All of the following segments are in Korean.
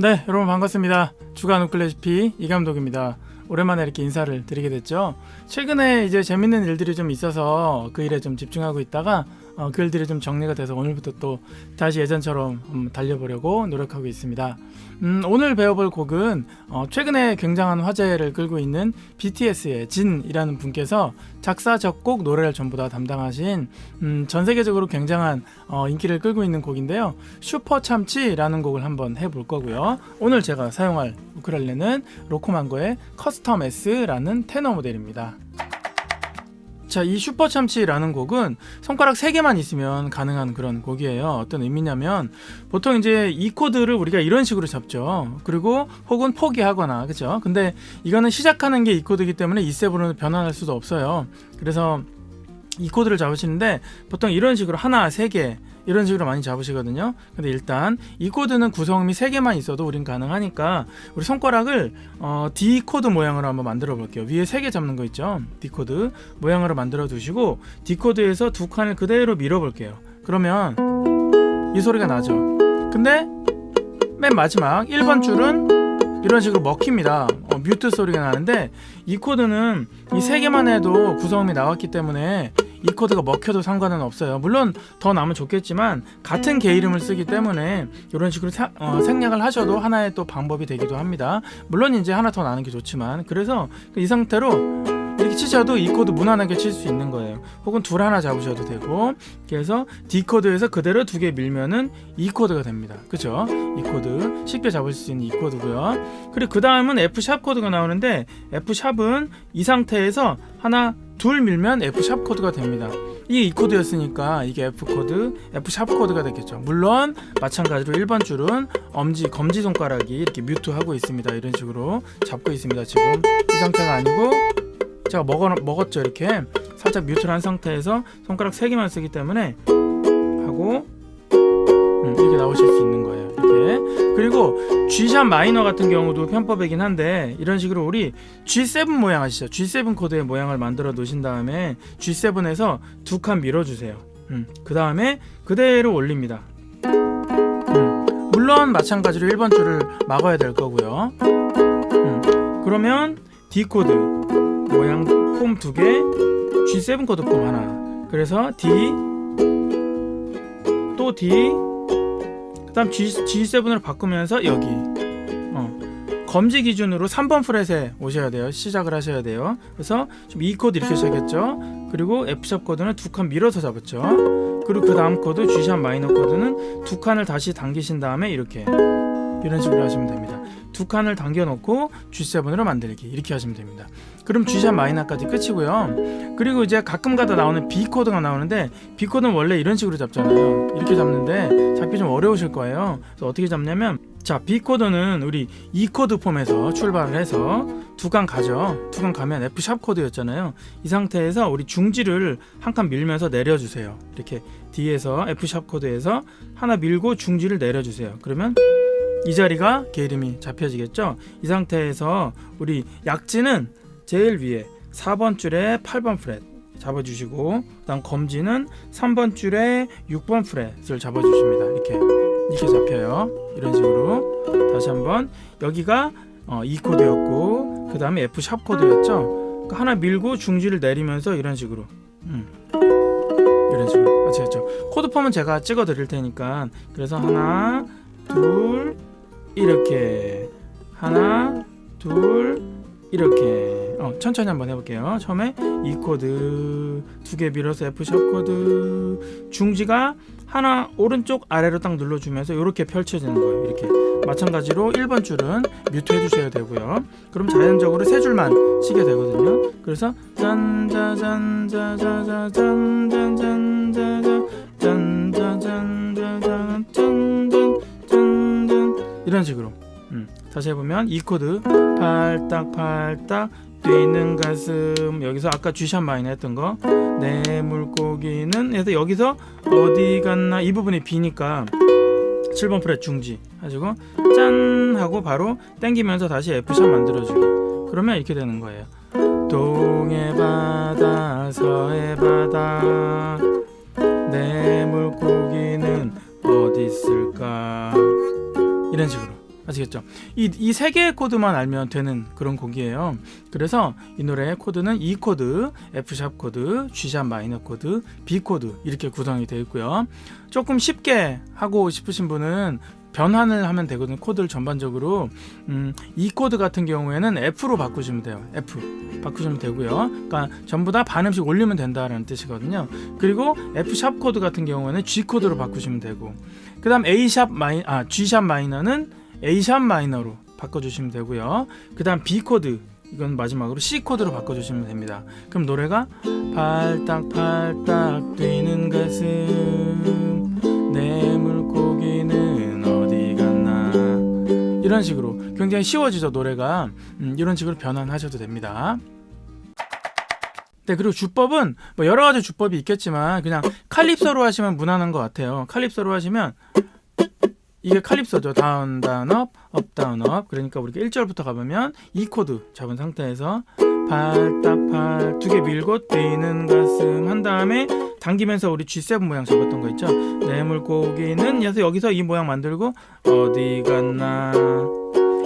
네, 여러분 반갑습니다. 주간 우클래시피 이 감독입니다. 오랜만에 이렇게 인사를 드리게 됐죠. 최근에 이제 재밌는 일들이 좀 있어서 그 일에 좀 집중하고 있다가 어, 그 일들이 좀 정리가 돼서 오늘부터 또 다시 예전처럼 음, 달려보려고 노력하고 있습니다. 음, 오늘 배워볼 곡은 어, 최근에 굉장한 화제를 끌고 있는 BTS의 진이라는 분께서 작사, 작곡, 노래를 전부 다 담당하신 음, 전 세계적으로 굉장한 어, 인기를 끌고 있는 곡인데요. 슈퍼 참치라는 곡을 한번 해볼 거고요. 오늘 제가 사용할 우크렐레는 로코망고의 커스텀 S라는 테너 모델입니다. 자, 이 슈퍼 참치라는 곡은 손가락 3개만 있으면 가능한 그런 곡이에요. 어떤 의미냐면 보통 이제 이 코드를 우리가 이런 식으로 잡죠. 그리고 혹은 포기하거나 그죠? 근데 이거는 시작하는 게 이 코드이기 때문에 이 세븐으로 변환할 수도 없어요. 그래서 이 코드를 잡으시는데 보통 이런 식으로 하나, 세 개 이런 식으로 많이 잡으시거든요. 근데 일단 이 코드는 구성음이 세 개만 있어도 우린 가능하니까 우리 손가락을 어, D 코드 모양으로 한번 만들어 볼게요. 위에 세개 잡는 거 있죠? D 코드 모양으로 만들어 두시고 D 코드에서 두 칸을 그대로 밀어 볼게요. 그러면 이 소리가 나죠. 근데 맨 마지막 1번 줄은 이런 식으로 먹힙니다. 어, 뮤트 소리가 나는데 이 코드는 이 세 개만 해도 구성음이 나왔기 때문에 이 코드가 먹혀도 상관은 없어요. 물론 더 나면 좋겠지만 같은 개 이름을 쓰기 때문에 이런 식으로 사- 어, 생략을 하셔도 하나의 또 방법이 되기도 합니다. 물론 이제 하나 더 나는 게 좋지만 그래서 이 상태로 이렇게 치셔도 이 코드 무난하게 칠 수 있는 거예요. 혹은 둘 하나 잡으셔도 되고 그래서 D 코드에서 그대로 두 개 밀면은 E 코드가 됩니다. 그죠? 이 코드 쉽게 잡을 수 있는 이 코드고요. 그리고 그 다음은 F 샵 코드가 나오는데 F 샵은 이 상태에서 하나 둘 밀면 F 샵 코드가 됩니다. 이게 E 코드였으니까 이게 F 코드, F 샵 코드가 되겠죠. 물론 마찬가지로 1번 줄은 엄지 검지 손가락이 이렇게 뮤트 하고 있습니다. 이런 식으로 잡고 있습니다. 지금 이 상태가 아니고 제가 먹어, 먹었죠 이렇게 살짝 뮤트를 한 상태에서 손가락 3개만 쓰기 때문에 이렇게 나오실 수 있는 거예요. 이렇게. 그리고 G샵 마이너 같은 경우도 편법이긴 한데 이런 식으로 우리 G7 모양 아시죠? G7 코드의 모양을 만들어 놓으신 다음에 G7에서 두 칸 밀어 주세요. 음, 그 다음에 그대로 올립니다. 음, 물론 마찬가지로 1번 줄을 막아야 될 거고요. 음, 그러면 D 코드 모양 폼 두 개, G7 코드 폼 하나. 그래서 D 또 D 그다음 G G7으로 바꾸면서 여기 어. 검지 기준으로 3번 프렛에 오셔야 돼요. 시작을 하셔야 돼요. 그래서 지금 E 코드 이렇게 시작했죠. 그리고 F 샵 코드는 두 칸 밀어서 잡았죠. 그리고 그 다음 코드 G 샵 마이너 코드는 두 칸을 다시 당기신 다음에 이렇게 이런 식으로 하시면 됩니다. 두 칸을 당겨 놓고 G7으로 만들기 이렇게 하시면 됩니다. 그럼 G샵 마이너까지 끝이고요. 그리고 이제 가끔가다 나오는 B 코드가 나오는데 B 코드는 원래 이런 식으로 잡잖아요. 이렇게 잡는데 잡기 좀 어려우실 거예요. 그래서 어떻게 잡냐면 자 B 코드는 우리 E 코드 폼에서 출발을 해서 두 칸 가죠. 두 칸 가면 F 샵 코드였잖아요. 이 상태에서 우리 중지를 한 칸 밀면서 내려주세요. 이렇게 D에서 F 샵 코드에서 하나 밀고 중지를 내려주세요. 그러면 이 자리가 개 이름이 잡혀지겠죠. 이 상태에서 우리 약지는 제일 위에 4번 줄에 8번 프렛 잡아주시고 그다음 검지는 3번 줄에 6번 프렛을 잡아주십니다. 이렇게 이렇게 잡혀요. 이런 식으로 다시 한번 여기가 어, E 코드였고 그 다음에 F 샵 코드였죠. 그 하나 밀고 중지를 내리면서 이런 식으로 음. 이런 식으로 아시겠죠? 코드 폼은 제가 찍어 드릴 테니까 그래서 하나 둘 이렇게 하나 둘 이렇게 어, 천천히 한번 해볼게요. 처음에 E 코드 두 개 밀어서 F 샵 코드 중지가 하나 오른쪽 아래로 딱 눌러주면서 이렇게 펼쳐지는 거예요. 이렇게 마찬가지로 1번 줄은 뮤트 해주셔야 되고요. 그럼 자연적으로 세 줄만 치게 되거든요. 그래서 짠짜잔짜자자잔짠짠짠짠 이런 식으로. 음, 다시 해보면 이 코드 팔딱팔딱 뛰는 가슴. 여기서 아까 G샵 마이너 했던 거. 내 물고기는 해서 여기서 어디 갔나? 이 부분이 B니까 7번 프렛 중지 가지고 짠 하고 바로 땡기면서 다시 F샵 만들어주기. 그러면 이렇게 되는 거예요. 동해 바다 서해 바다. 내 물고기는 어디 있을까 이런 식으로 아시겠죠? 이 이 세 개의 코드만 알면 되는 그런 곡이에요. 그래서 이 노래의 코드는 E 코드, F 샵 코드, G 샵 마이너 코드, B 코드 이렇게 구성이 되어 있고요. 조금 쉽게 하고 싶으신 분은 변환을 하면 되거든요. 코드를 전반적으로 음, E 코드 같은 경우에는 F로 바꾸시면 돼요. F 바꾸시면 되고요. 그러니까 전부 다 반음씩 올리면 된다라는 뜻이거든요. 그리고 F 샵 코드 같은 경우에는 G 코드로 바꾸시면 되고, 그다음 A 샵 마이 아 G 샵 마이너는 A 샵 마이너로 바꿔주시면 되고요. 그 다음 B 코드 이건 마지막으로 C 코드로 바꿔주시면 됩니다. 그럼 노래가 팔딱팔딱 뛰는 가슴 내 물고기는 어디 갔나 이런 식으로 굉장히 쉬워지죠 노래가 음, 이런 식으로 변환하셔도 됩니다. 네 그리고 주법은 뭐 여러 가지 주법이 있겠지만 그냥 칼립소로 하시면 무난한 것 같아요. 칼립소로 하시면 이게 칼립소죠. 다운 다운 업, 업 다운 업. 그러니까 우리가 1절부터 가보면 이 코드 잡은 상태에서 팔딱팔 두 개 밀고 뛰는 가슴 한 다음에 당기면서 우리 G7 모양 잡았던 거 있죠. 내 물고기는 그래서 여기서 이 모양 만들고 어디 갔나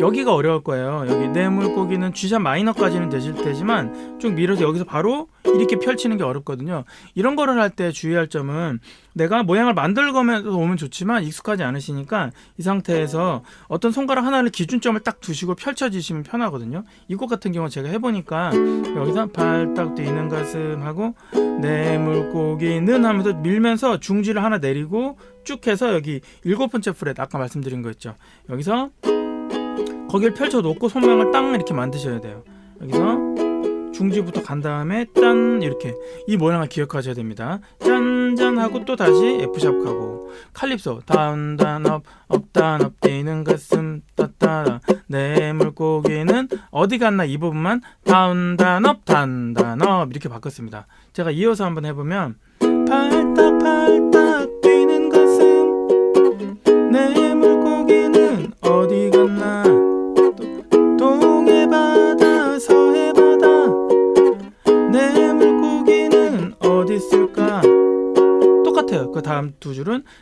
여기가 어려울 거예요. 여기 내 물고기는 G샵 마이너까지는 되실 테지만 쭉 밀어서 여기서 바로 이렇게 펼치는 게 어렵거든요. 이런 거를 할 때 주의할 점은 내가 모양을 만들고면서 오면 좋지만 익숙하지 않으시니까 이 상태에서 어떤 손가락 하나를 기준점을 딱 두시고 펼쳐지시면 편하거든요. 이곡 같은 경우 제가 해보니까 여기서 발딱 뛰는 가슴 하고 내 물고기는 하면서 밀면서 중지를 하나 내리고 쭉 해서 여기 일곱 번째 프렛 아까 말씀드린 거 있죠. 여기서 거기를 펼쳐 놓고 손모양을 딱 이렇게 만드셔야 돼요. 여기서 중지부터 간 다음에 짠 이렇게 이 모양을 기억하셔야 됩니다. 짠짠 하고 또 다시 F 샵 가고 칼립소 다운 다운 업업 다운 업 뛰는 가슴 따따 내 물고기는 어디 갔나 이 부분만 다운 다운 업 다운 다운 업 이렇게 바꿨습니다. 제가 이어서 한번 해보면 팔딱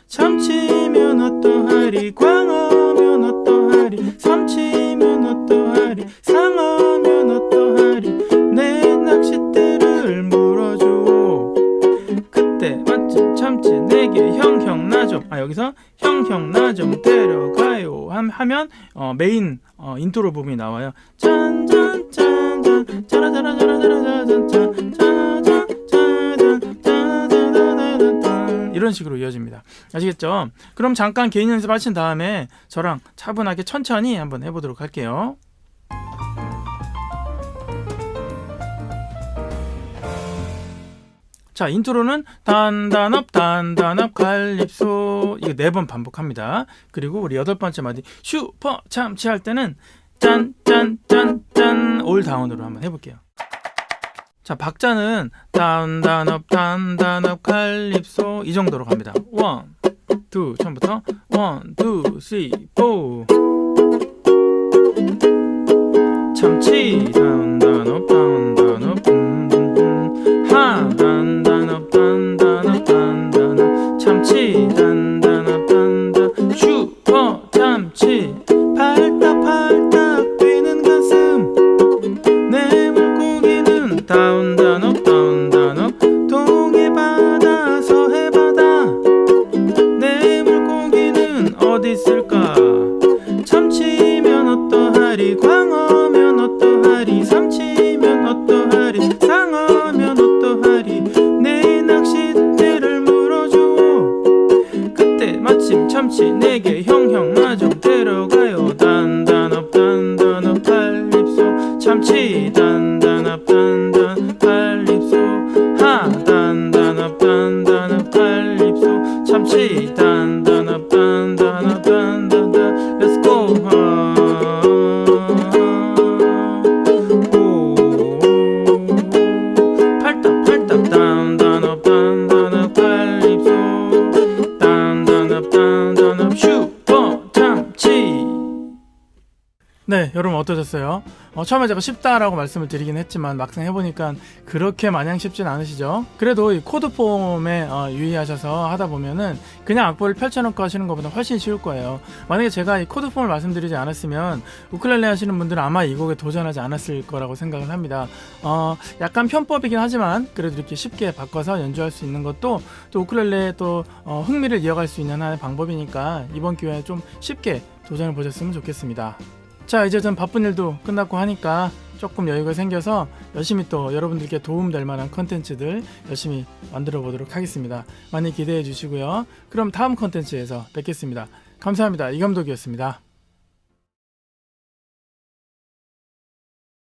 참치면 어떠하리 광어면 어떠하리 삼치면 어떠하리 상어면 어떠하리 내 낚싯대를 물어줘 그때 마침 참치 내게 형형 나 좀. 아 여기서 형형 나 좀 데려가요. 함- 하면 어, 메인 어, 인트로 부분이 나와요. 짠짠짠짠. 짜라짜라짜라짜라짠 이런 식으로 이어집니다 아시겠죠? 그럼 잠깐 개인 연습 하신 다음에 저랑 차분하게 천천히 한번 해보도록 할게요 자 인트로는 단단업 단단업 칼립소 이거 네 번 반복합니다. 그리고 우리 여덟 번째 마디 슈퍼 참치 할 때는 짠 짠 짠 짠 올 다운으로 한번 해볼게요. 자 박자는 단단업 단단업 칼립소 이 정도로 갑니다. 원, 투 처음부터 원, 투, 쓰리, 포 참치 단 가족 데려가요. 단단 없단 단 없달 입소 참치 단단 없단 어떠셨어요? 어, 처음에 제가 쉽다라고 말씀을 드리긴 했지만 막상 해보니까 그렇게 마냥 쉽진 않으시죠? 그래도 이 코드 폼에 어, 유의하셔서 하다 보면은 그냥 악보를 펼쳐놓고 하시는 것보다 훨씬 쉬울 거예요. 만약에 제가 이 코드 폼을 말씀드리지 않았으면 우클렐레 하시는 분들은 아마 이 곡에 도전하지 않았을 거라고 생각을 합니다. 어, 약간 편법이긴 하지만 그래도 이렇게 쉽게 바꿔서 연주할 수 있는 것도 또 우클렐레의 또 어, 흥미를 이어갈 수 있는 하나의 방법이니까 이번 기회에 좀 쉽게 도전을 보셨으면 좋겠습니다. 자 이제 좀 바쁜 일도 끝났고 하니까 조금 여유가 생겨서 열심히 또 여러분들께 도움될 만한 컨텐츠들 열심히 만들어 보도록 하겠습니다. 많이 기대해 주시고요. 그럼 다음 컨텐츠에서 뵙겠습니다. 감사합니다. 이 감독이었습니다.